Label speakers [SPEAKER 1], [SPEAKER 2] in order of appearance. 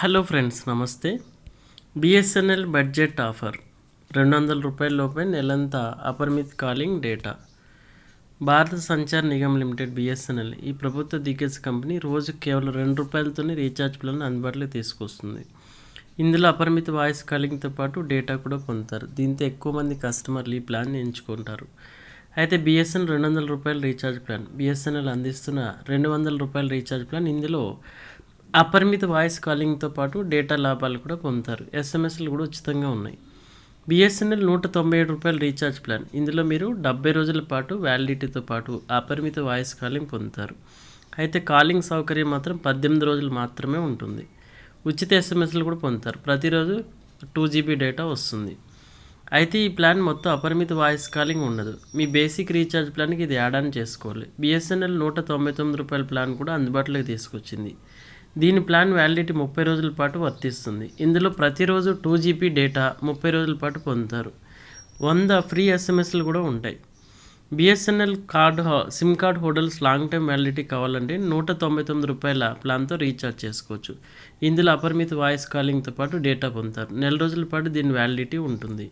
[SPEAKER 1] Hello friends నమస్తే. BSNL budget offer. రెండు వందల రూపాయల లోపే నెలంతా అపరిమిత కాలింగ్ డేటా. భారత సంచార్ నిగమ్ లిమిటెడ్ బిఎస్ఎన్ఎల్ ఈ ప్రభుత్వ దిగ్గజ కంపెనీ రోజు కేవలం రెండు రూపాయలతోనే రీఛార్జ్ ప్లాన్ అందుబాటులో తీసుకొస్తుంది. ఇందులో అపరిమిత వాయిస్ కాలింగ్తో పాటు డేటా కూడా పొందుతారు. దీంతో ఎక్కువ మంది కస్టమర్లు ఈ ప్లాన్ ఎంచుకుంటారు. అయితే బిఎస్ఎన్ రెండు వందల రూపాయల రీఛార్జ్ ప్లాన్ బిఎస్ఎన్ఎల్ అందిస్తున్న రెండు వందల రూపాయల రీఛార్జ్ ప్లాన్ ఇందులో అపరిమిత వాయిస్ కాలింగ్తో పాటు డేటా లాభాలు కూడా పొందుతారు. ఎస్ఎంఎస్లు కూడా ఉచితంగా ఉన్నాయి. బిఎస్ఎన్ఎల్ నూట తొంభై ఏడు రూపాయల రీఛార్జ్ ప్లాన్. ఇందులో మీరు డెబ్బై రోజుల పాటు వ్యాలిడిటీతో పాటు అపరిమిత వాయిస్ కాలింగ్ పొందుతారు. అయితే కాలింగ్ సౌకర్యం మాత్రం పద్దెనిమిది రోజులు మాత్రమే ఉంటుంది. ఉచిత ఎస్ఎంఎస్లు కూడా పొందుతారు. ప్రతిరోజు టూ జీబీ డేటా వస్తుంది. అయితే ఈ ప్లాన్ మొత్తం అపరిమిత వాయిస్ కాలింగ్ ఉండదు. మీ బేసిక్ రీఛార్జ్ ప్లాన్కి ఇది యాడ్ ఆన్ చేసుకోవాలి. బిఎస్ఎన్ఎల్ నూట తొంభై తొమ్మిది రూపాయల ప్లాన్ కూడా అందుబాటులోకి తీసుకొచ్చింది. దీని ప్లాన్ వ్యాలిడిటీ ముప్పై రోజుల పాటు వర్తిస్తుంది. ఇందులో ప్రతిరోజు టూ జీబీ డేటా ముప్పై రోజుల పాటు పొందుతారు. వంద ఫ్రీ ఎస్ఎంఎస్లు కూడా ఉంటాయి. BSNL card SIM card holders long time validity కావాలంటే నూట తొంభై తొమ్మిది రూపాయల ప్లాన్తో రీఛార్జ్ చేసుకోవచ్చు. ఇందులో అపరిమిత వాయిస్ కాలింగ్తో పాటు డేటా పొందుతారు. నెల రోజుల పాటు దీని వ్యాలిడిటీ ఉంటుంది.